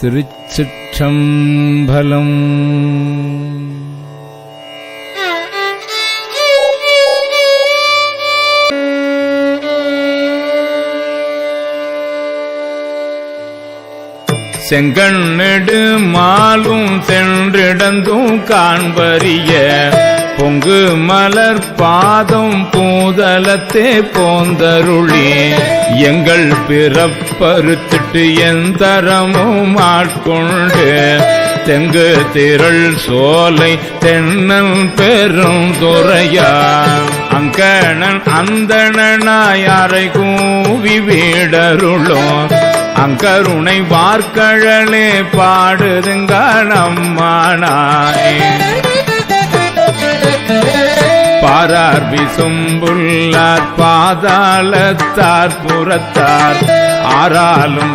திருச்சிற்றம்பலம். செங்கண்ணெடு மாலும் சென்றிடந்தும் காண்பறிய பொங்கு மலர் பாதம் பூதலத்தே போந்தருளே. எங்கள் பிறப்பறுத்திட்டு எந்தரமும் ஆட்கொண்டு தெங்கு திரள் சோலை தென்னன் பெரும் துறையா. அங்கணன் அந்தணனாயாரை கூவி வீடருளும். அங்கருணை வார்க்கழலே பாடுதுங்க நம்மானாய். ஆரார் விசும்புள்ளார் பாதாளத்தார் புறத்தார் ஆறாலும்